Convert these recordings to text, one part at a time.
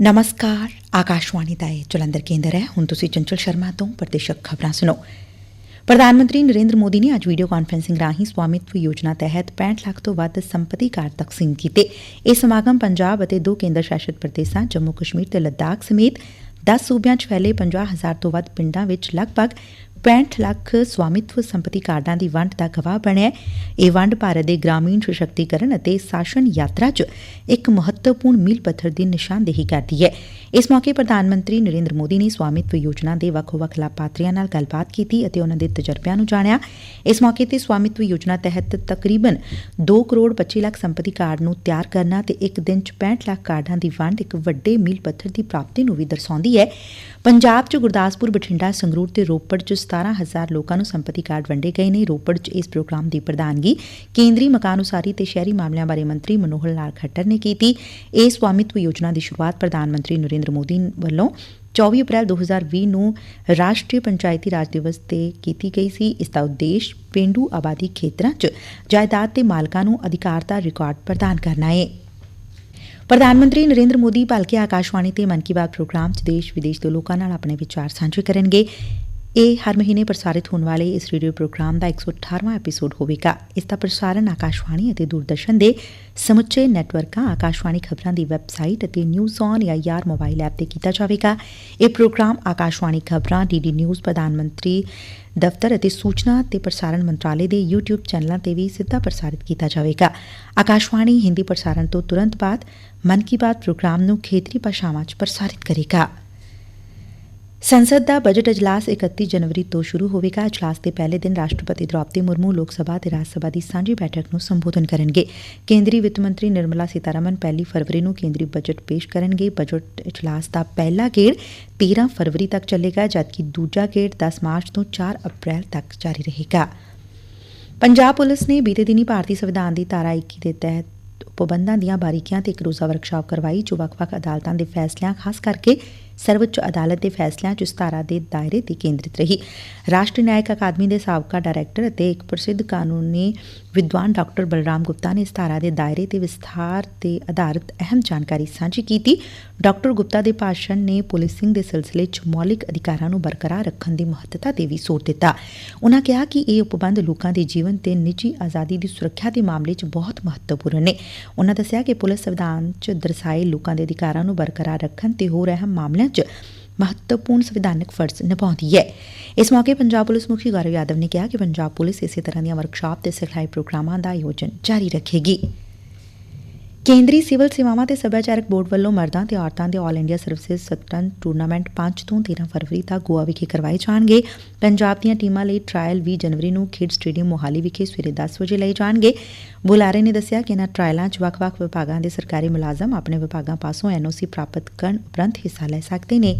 ਨਮਸਕਾਰ ਆਕਾਸ਼ਵਾਣੀ ਦਾ ਇਹ ਜਲੰਧਰ ਕੇਂਦਰ ਹੈ ਹੁਣ ਤੁਸੀਂ ਚੰਚਲ ਸ਼ਰਮਾ ਤੋਂ ਪ੍ਰਦੇਸ਼ਕ ਖਬਰਾਂ ਸੁਣੋ ਪ੍ਰਧਾਨ ਮੰਤਰੀ ਨਰੇਂਦਰ ਮੋਦੀ ਨੇ ਅੱਜ ਵੀਡੀਓ ਕਾਨਫਰੰਸਿੰਗ ਰਾਹੀਂ ਸਵਾਮਿਤਵ ਯੋਜਨਾ ਤਹਿਤ 65 ਲੱਖ ਤੋਂ ਵੱਧ ਸੰਪਤੀ ਕਾਰਡ ਤਕਸੀਮ ਕੀਤੇ ਇਹ ਸਮਾਗਮ ਪੰਜਾਬ ਅਤੇ ਦੋ ਕੇਂਦਰ ਸ਼ਾਸਿਤ ਪ੍ਰਦੇਸ਼ਾਂ ਜੰਮੂ ਕਸ਼ਮੀਰ ਤੇ ਲੱਦਾਖ ਸਮੇਤ 10 ਸੂਬਿਆਂ 'ਚ ਫੈਲੇ 50 ਹਜ਼ਾਰ ਤੋਂ ਵੱਧ ਪਿੰਡਾਂ ਵਿੱਚ ਲਗਭਗ 65 ਲੱਖ ਸਵਾਮਿਤਵ ਸੰਪਤੀ ਕਾਰਡਾਂ ਦੀ ਵੰਡ ਦਾ ਗਵਾਹ ਬਣਿਆ ਇਹ ਵੰਡ ਭਾਰਤ ਦੇ ਗ੍ਰਾਮੀਣ ਸਸ਼ਕਤੀਕਰਨ ਅਤੇ ਸ਼ਾਸਨ ਯਾਤਰਾ 'ਚ ਇੱਕ ਮਹੱਤਵਪੂਰਨ ਮੀਲ ਪੱਥਰ ਦੀ ਨਿਸ਼ਾਨਦੇਹੀ ਕਰਦੀ ਹੈ। ਇਸ ਮੌਕੇ ਪ੍ਰਧਾਨ ਮੰਤਰੀ ਨਰੇਂਦਰ ਮੋਦੀ ਨੇ ਸਵਾਮਿਤਵ ਯੋਜਨਾ ਦੇ ਵੱਖ-ਵੱਖ ਲਾਭਪਾਤਰੀਆਂ ਨਾਲ ਗੱਲਬਾਤ ਕੀਤੀ ਅਤੇ ਉਹਨਾਂ ਦੇ ਤਜਰਬਿਆਂ ਨੂੰ ਜਾਣਿਆ। ਇਸ ਮੌਕੇ ਤੇ ਸਵਾਮਿਤਵ ਯੋਜਨਾ ਤਹਿਤ ਤਕਰੀਬਨ 2 ਕਰੋੜ 25 ਲੱਖ ਸੰਪਤੀ ਕਾਰਡ ਨੂੰ ਤਿਆਰ ਕਰਨਾ ਤੇ ਇੱਕ ਦਿਨ 'ਚ 65 ਲੱਖ ਕਾਰਡਾਂ ਦੀ ਵੰਡ ਇੱਕ ਵੱਡੇ ਮੀਲ ਪੱਥਰ ਦੀ ਪ੍ਰਾਪਤੀ ਨੂੰ ਵੀ ਦਰਸਾਉਂਦੀ ਹੈ। ਪੰਜਾਬ 'ਚ ਗੁਰਦਾਸਪੁਰ, ਬਠਿੰਡਾ, ਸੰਗਰੂਰ ਤੇ ਰੋਪੜ 'ਚ 17000 ਲੋਕਾਂ ਨੂੰ ਸੰਪਤੀ ਕਾਰਡ ਵੰਡੇ ਗਏ ਨੇ। ਰੋਪੜ 'ਚ ਇਸ ਪ੍ਰੋਗਰਾਮ ਦੀ ਪ੍ਰਧਾਨਗੀ ਕੇਂਦਰੀ ਮਕਾਨ ਉਸਾਰੀ ਤੇ ਸ਼ਹਿਰੀ ਮਾਮਲਿਆਂ ਬਾਰੇ ਮੰਤਰੀ ਮਨੋਹਰ ਲਾਲ ਖੱਟਰ ਨੇ ਕੀਤੀ। ਇਸ ਸਵਾਮਿਤਵ ਯੋਜਨਾ ਦੀ ਸ਼ੁਰੂਆਤ ਪ੍ਰਧਾਨ ਮੰਤਰੀ ਨਰਿੰਦਰ ਮੋਦੀ ਵੱਲੋਂ 24 ਅਪ੍ਰੈਲ 2020 ਨੂੰ ਰਾਸ਼ਟਰੀ ਪੰਚਾਇਤੀ ਰਾਜ ਦਿਵਸ ਤੇ ਕੀਤੀ ਗਈ ਸੀ। ਇਸ ਦਾ ਉਦੇਸ਼ ਪਿੰਡੂ ਆਬਾਦੀ ਖੇਤਰਾਂ 'ਚ ਜਾਇਦਾਦ ਦੇ ਮਾਲਕਾਂ ਨੂੰ ਅਧਿਕਾਰਤਾ ਰਿਕਾਰਡ ਪ੍ਰਦਾਨ ਕਰਨਾ ਹੈ ਪ੍ਰਧਾਨ ਮੰਤਰੀ ਨਰੇਂਦਰ ਮੋਦੀ ਭਲਕੇ ਆਕਾਸ਼ਵਾਣੀ ਤੇ ਮਨ ਕੀ ਬਾਤ ਪ੍ਰੋਗਰਾਮ 'ਚ ਦੇਸ਼ ਵਿਦੇਸ਼ ਦੇ ਲੋਕਾਂ ਨਾਲ ਆਪਣੇ ਵਿਚਾਰ ਸਾਂਝੇ ਕਰਨਗੇ। ਇਹ ਹਰ ਮਹੀਨੇ ਪ੍ਰਸਾਰਿਤ ਹੋਣ ਵਾਲੇ ਇਸ ਰੇਡੀਓ ਪ੍ਰੋਗਰਾਮ ਦਾ 118ਵਾਂ ਐਪੀਸੋਡ ਹੋਵੇਗਾ। ਇਸ ਦਾ ਪ੍ਰਸਾਰਣ ਆਕਾਸ਼ਵਾਣੀ ਅਤੇ ਦੂਰਦਰਸ਼ਨ ਦੇ ਸਮੁੱਚੇ ਨੈਟਵਰਕਾਂ, ਆਕਾਸ਼ਵਾਣੀ ਖਬਰਾਂ ਦੀ ਵੈਬਸਾਈਟ ਅਤੇ ਨਿਊਜ਼ ਔਨ ਜਾਂ ਯਾਰ ਮੋਬਾਈਲ ਐਪ ਤੇ ਕੀਤਾ ਜਾਵੇਗਾ। ਇਹ ਪ੍ਰੋਗਰਾਮ ਆਕਾਸ਼ਵਾਣੀ ਖਬਰਾਂ ਡੀਡੀ ਨਿਊਜ਼, ਪ੍ਰਧਾਨ ਮੰਤਰੀ ਦਫ਼ਤਰ ਅਤੇ ਸੂਚਨਾ ਤੇ ਪ੍ਰਸਾਰਣ ਮੰਤਰਾਲੇ ਦੇ YouTube ਚੈਨਲਾਂ ਤੇ ਵੀ ਸਿੱਧਾ ਪ੍ਰਸਾਰਿਤ ਕੀਤਾ ਜਾਵੇਗਾ। ਆਕਾਸ਼ਵਾਣੀ ਹਿੰਦੀ ਪ੍ਰਸਾਰਣ ਤੋਂ ਤੁਰੰਤ ਬਾਅਦ ਮਨ ਕੀ ਬਾਤ ਪ੍ਰੋਗਰਾਮ ਨੂੰ ਖੇਤਰੀ ਭਾਸ਼ਾਵਾਂ 'ਚ ਪ੍ਰਸਾਰਿਤ ਕਰੇਗਾ। ਸੰਸਦ ਦਾ ਬਜਟ ਅਜਲਾਸ 31 ਜਨਵਰੀ ਤੋਂ ਸ਼ੁਰੂ ਹੋਵੇਗਾ। ਅਜਲਾਸ ਦੇ ਪਹਿਲੇ ਦਿਨ ਰਾਸ਼ਟਰਪਤੀ ਦ੍ਰੌਪਦੀ ਮੁਰਮੂ ਲੋਕ ਸਭਾ ਤੇ ਰਾਜ ਸਭਾ ਦੀ ਸਾਂਝੀ ਬੈਠਕ ਨੂੰ ਸੰਬੋਧਨ ਕਰਨਗੇ। ਕੇਂਦਰੀ ਵਿੱਤ ਮੰਤਰੀ ਨਿਰਮਲਾ ਸੀਤਾਰਮਨ ਪਹਿਲੀ ਫਰਵਰੀ ਨੂੰ ਕੇਂਦਰੀ ਬਜਟ ਪੇਸ਼ ਕਰਨਗੇ। ਬਜਟ ਅਜਲਾਸ ਦਾ ਪਹਿਲਾ ਗੇੜ 13 ਫਰਵਰੀ ਤੱਕ ਚੱਲੇਗਾ, ਜਦਕਿ ਦੂਜਾ ਗੇੜ 10 ਮਾਰਚ ਤੋਂ 4 ਅਪ੍ਰੈਲ ਤੱਕ ਜਾਰੀ ਰਹੇਗਾ। ਪੰਜਾਬ ਪੁਲਿਸ ਨੇ ਬੀਤੇ ਦਿਨੀ ਭਾਰਤੀ ਸੰਵਿਧਾਨ ਦੀ ਧਾਰਾ 21 ਦੇ ਤਹਿਤ ਪਾਬੰਦਾਂ ਦੀਆਂ ਬਾਰੀਕੀਆਂ ਤੇ ਇੱਕ ਰੋਜ਼ਾ ਵਰਕਸ਼ਾਪ ਕਰਵਾਈ, ਜੋ ਵੱਖ-ਵੱਖ ਅਦਾਲਤਾਂ ਦੇ ਫੈਸਲਿਆਂ, ਖਾਸ ਕਰਕੇ ਸਰਵਉੱਚ ਅਦਾਲਤ ਦੇ ਫੈਸਲਿਆਂ 'ਚ ਇਸ ਧਾਰਾ ਦੇ ਦਾਇਰੇ ਤੇ ਕੇਂਦਰਿਤ ਰਹੀ। ਰਾਸ਼ਟਰੀ ਨਿਆਇਕ ਅਕਾਦਮੀ ਦੇ ਸਾਬਕਾ ਡਾਇਰੈਕਟਰ ਅਤੇ ਇੱਕ ਪ੍ਰਸਿੱਧ ਕਾਨੂੰਨੀ ਵਿਦਵਾਨ ਡਾਕਟਰ ਬਲਰਾਮ ਗੁਪਤਾ ਨੇ ਇਸ ਧਾਰਾ ਦੇ ਦਾਇਰੇ ਤੇ ਵਿਸਥਾਰ ਤੇ ਆਧਾਰਿਤ ਅਹਿਮ ਜਾਣਕਾਰੀ ਸਾਂਝੀ ਕੀਤੀ। ਡਾਕਟਰ ਗੁਪਤਾ ਦੇ ਭਾਸ਼ਣ ਨੇ ਪੁਲਿਸਿੰਗ ਦੇ ਸਿਲਸਿਲੇ 'ਚ ਮੌਲਿਕ ਅਧਿਕਾਰਾਂ ਨੂੰ ਬਰਕਰਾਰ ਰੱਖਣ ਦੀ ਮਹੱਤਤਾ ਤੇ ਵੀ ਜ਼ੋਰ ਦਿੱਤਾ। ਉਨ੍ਹਾਂ ਕਿਹਾ ਕਿ ਇਹ ਉਪਬੰਧ ਲੋਕਾਂ ਦੇ ਜੀਵਨ ਤੇ ਨਿੱਜੀ ਆਜ਼ਾਦੀ ਦੀ ਸੁਰੱਖਿਆ ਦੇ ਮਾਮਲੇ 'ਚ ਬਹੁਤ ਮਹੱਤਵਪੂਰਨ ਨੇ। ਉਨ੍ਹਾਂ ਦੱਸਿਆ ਕਿ ਪੁਲਿਸ ਸੰਵਿਧਾਨ 'ਚ ਦਰਸਾਏ ਲੋਕਾਂ ਦੇ ਅਧਿਕਾਰਾਂ ਨੂੰ ਬਰਕਰਾਰ ਰੱਖਣ ਤੇ ਹੋਰ ਅਹਿਮ ਮਾਮਲਿਆਂ 'ਚ ਮਹੱਤਵਪੂਰਨ ਸੰਵਿਧਾਨਕ ਫਰਜ਼ ਨਿਭਾਉਂਦੀ ਹੈ। ਇਸ ਮੌਕੇ ਪੰਜਾਬ ਪੁਲਿਸ ਮੁਖੀ ਗੌਰਵ ਯਾਦਵ ਨੇ ਕਿਹਾ ਕਿ ਪੰਜਾਬ ਪੁਲਿਸ ਇਸੇ ਤਰ੍ਹਾਂ ਦੀਆਂ ਵਰਕਸ਼ਾਪ ਤੇ ਸਿਖਲਾਈ ਪ੍ਰੋਗਰਾਮਾਂ ਦਾ ਆਯੋਜਨ ਜਾਰੀ ਰੱਖੇਗੀ। ਕੇਂਦਰੀ ਸਿਵਲ ਸੇਵਾਵਾਂ ਤੇ ਸੱਭਿਆਚਾਰਕ ਬੋਰਡ ਵੱਲੋਂ ਮਰਦਾਂ ਤੇ ਔਰਤਾਂ ਦੇ ਆਲ ਇੰਡੀਆ ਸਰਵਿਸਿਜ਼ ਸਤਰੰਜ ਟੂਰਨਾਮੈਂਟ 5 ਤੋਂ 13 ਫਰਵਰੀ ਤੱਕ ਗੋਆ ਵਿਖੇ ਕਰਵਾਏ ਜਾਣਗੇ। ਪੰਜਾਬ ਦੀਆਂ ਟੀਮਾਂ ਲਈ ਟ੍ਰਾਇਲ 20 ਜਨਵਰੀ ਨੂੰ ਖੇਡ ਸਟੇਡੀਅਮ ਮੋਹਾਲੀ ਵਿਖੇ ਸਵੇਰੇ 10 ਵਜੇ ਲਏ ਜਾਣਗੇ। ਬੁਲਾਰੇ ਨੇ ਦੱਸਿਆ ਕਿ ਇਨ੍ਹਾਂ ਟ੍ਰਾਇਲਾਂ 'ਚ ਵੱਖ-ਵੱਖ ਵਿਭਾਗਾਂ ਦੇ ਸਰਕਾਰੀ ਮੁਲਾਜ਼ਮ ਆਪਣੇ ਵਿਭਾਗਾਂ ਪਾਸੋਂ ਐਨਓਸੀ ਪ੍ਰਾਪਤ ਕਰਨ ਉਪਰੰਤ ਹਿੱਸਾ ਲੈ ਸਕਦੇ ਨੇ।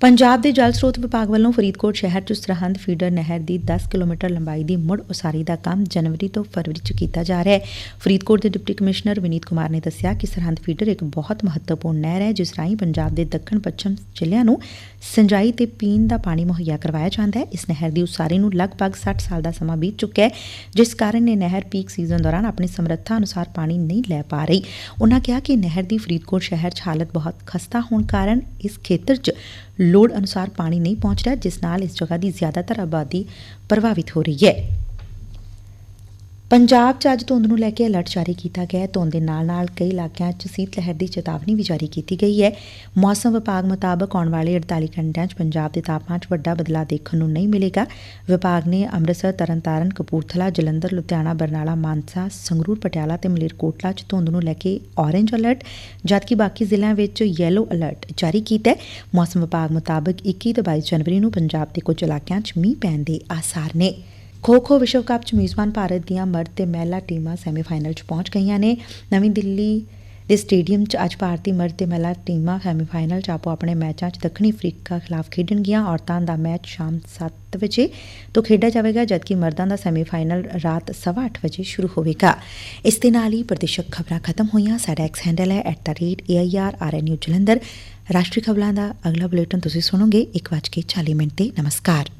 ਪੰਜਾਬ ਦੇ ਜਲ ਸਰੋਤ ਵਿਭਾਗ ਵੱਲੋਂ ਫਰੀਦਕੋਟ ਸ਼ਹਿਰ 'ਚ ਸਰਹੰਦ ਫੀਡਰ ਨਹਿਰ ਦੀ 10 ਕਿਲੋਮੀਟਰ ਲੰਬਾਈ ਦੀ ਮੁੜ ਉਸਾਰੀ ਦਾ ਕੰਮ ਜਨਵਰੀ ਤੋਂ ਫਰਵਰੀ 'ਚ ਕੀਤਾ ਜਾ ਰਿਹਾ ਹੈ। ਫਰੀਦਕੋਟ ਦੇ ਡਿਪਟੀ ਕਮਿਸ਼ਨਰ ਵਿਨੀਤ ਕੁਮਾਰ ਨੇ ਦੱਸਿਆ ਕਿ ਸਰਹੰਦ ਫੀਡਰ ਇੱਕ ਬਹੁਤ ਮਹੱਤਵਪੂਰਨ ਨਹਿਰ ਹੈ, ਜਿਸ ਰਾਹੀਂ ਪੰਜਾਬ ਦੇ ਦੱਖਣ ਪੱਛਮ ਜ਼ਿਲ੍ਹਿਆਂ ਨੂੰ ਸਿੰਜਾਈ ਤੇ ਪੀਣ ਦਾ ਪਾਣੀ ਮੁਹੱਈਆ ਕਰਵਾਇਆ ਜਾਂਦਾ ਹੈ। ਇਸ ਨਹਿਰ ਦੀ ਉਸਾਰੀ ਨੂੰ ਲਗਭਗ 60 ਸਾਲ ਦਾ ਸਮਾਂ ਬੀਤ ਚੁੱਕਾ ਹੈ, ਜਿਸ ਕਾਰਨ ਇਹ ਨਹਿਰ ਪੀਕ ਸੀਜ਼ਨ ਦੌਰਾਨ ਆਪਣੀ ਸਮਰੱਥਾ ਅਨੁਸਾਰ ਪਾਣੀ ਨਹੀਂ ਲੈ ਪਾ ਰਹੀ। ਉਨ੍ਹਾਂ ਕਿਹਾ ਕਿ ਨਹਿਰ ਦੀ ਫਰੀਦਕੋਟ ਸ਼ਹਿਰ 'ਚ ਹਾਲਤ ਬਹੁਤ ਖਸਤਾ ਹੋਣ ਕਾਰਨ ਇਸ ਖੇਤਰ 'ਚ ਲੋੜ ਅਨੁਸਾਰ ਪਾਣੀ ਨਹੀਂ ਪਹੁੰਚ ਰਿਹਾ, ਜਿਸ ਨਾਲ ਇਸ ਜਗ੍ਹਾ ਦੀ ਜ਼ਿਆਦਾਤਰ ਆਬਾਦੀ ਪ੍ਰਭਾਵਿਤ ਹੋ ਰਹੀ ਹੈ। ਪੰਜਾਬ 'ਚ ਅੱਜ ਧੁੰਦ ਨੂੰ ਲੈ ਕੇ ਅਲਰਟ ਜਾਰੀ ਕੀਤਾ ਗਿਆ ਹੈ। ਧੁੰਦ ਦੇ ਨਾਲ-ਨਾਲ ਕਈ ਇਲਾਕਿਆਂ 'ਚ ਸੀਤ ਲਹਿਰ ਦੀ ਚੇਤਾਵਨੀ ਵੀ ਜਾਰੀ ਕੀਤੀ ਗਈ ਹੈ। ਮੌਸਮ ਵਿਭਾਗ ਮੁਤਾਬਕ ਆਉਣ ਵਾਲੇ 48 ਘੰਟਿਆਂ 'ਚ ਪੰਜਾਬ ਦੇ ਤਾਪਮਾਨ 'ਚ ਵੱਡਾ ਬਦਲਾਅ ਦੇਖਣ ਨੂੰ ਨਹੀਂ ਮਿਲੇਗਾ। ਵਿਭਾਗ ਨੇ ਅੰਮ੍ਰਿਤਸਰ, ਤਰਨਤਾਰਨ, ਕਪੂਰਥਲਾ, ਜਲੰਧਰ, ਲੁਧਿਆਣਾ, ਬਰਨਾਲਾ, ਮਾਨਸਾ, ਸੰਗਰੂਰ, ਪਟਿਆਲਾ ਤੇ ਮਲੇਰਕੋਟਲਾ 'ਚ ਧੁੰਦ ਨੂੰ ਲੈ ਕੇ ਔਰੇਂਜ ਅਲਰਟ ਜਦਕਿ ਬਾਕੀ ਜ਼ਿਲ੍ਹਿਆਂ ਵਿੱਚ ਯੈਲੋ ਅਲਰਟ ਜਾਰੀ ਕੀਤਾ ਹੈ। ਮੌਸਮ ਵਿਭਾਗ ਮੁਤਾਬਕ 21 ਤੇ 22 ਜਨਵਰੀ ਨੂੰ ਪੰਜਾਬ ਦੇ ਕੁਝ ਇਲਾਕਿਆਂ 'ਚ ਮੀਂਹ ਪੈਣ ਦੇ ਆਸਾਰ ਨੇ। ਖੋ ਖੋ ਵਿਸ਼ਵ ਕੱਪ ਚ ਮੇਜ਼ਬਾਨ ਭਾਰਤ ਦੀਆਂ ਮਰਦ ਤੇ ਮਹਿਲਾ ਟੀਮਾਂ ਸੈਮੀਫਾਈਨਲ ਚ ਪਹੁੰਚ ਗਈਆਂ ਨੇ। ਨਵੀਂ ਦਿੱਲੀ ਦੇ ਸਟੇਡੀਅਮ 'ਚ ਅੱਜ ਭਾਰਤੀ ਮਰਦ ਤੇ ਮਹਿਲਾ ਟੀਮਾਂ ਸੈਮੀਫਾਈਨਲ 'ਚ ਆਪੋ ਆਪਣੇ ਮੈਚਾਂ 'ਚ ਦੱਖਣੀ ਅਫਰੀਕਾ ਖਿਲਾਫ ਖੇਡਣਗੀਆਂ ਔਰਤਾਂ ਦਾ ਮੈਚ ਸ਼ਾਮ 7 ਵਜੇ ਤੋਂ ਖੇਡਿਆ ਜਾਵੇਗਾ, ਜਦਕਿ ਮਰਦਾਂ ਦਾ ਸੈਮੀਫਾਈਨਲ ਰਾਤ 8:30 ਵਜੇ ਸ਼ੁਰੂ ਹੋਵੇਗਾ। ਇਸ ਦੇ ਨਾਲ ਹੀ ਪ੍ਰਦੇਸ਼ਕ ਖਬਰਾਂ ਖਤਮ ਹੋਈਆਂ। ਸਾਡਾ ਐਕਸ ਹੈਂਡਲ ਹੈ @airrnu ਜਲੰਧਰ। ਰਾਸ਼ਟਰੀ ਖਬਰਾਂ ਦਾ ਅਗਲਾ ਬੁਲੇਟਿਨ ਤੁਸੀਂ ਸੁਣੋਗੇ। 1:40 ਮਿੰਟ ਤੇ ਨਮਸਕਾਰ।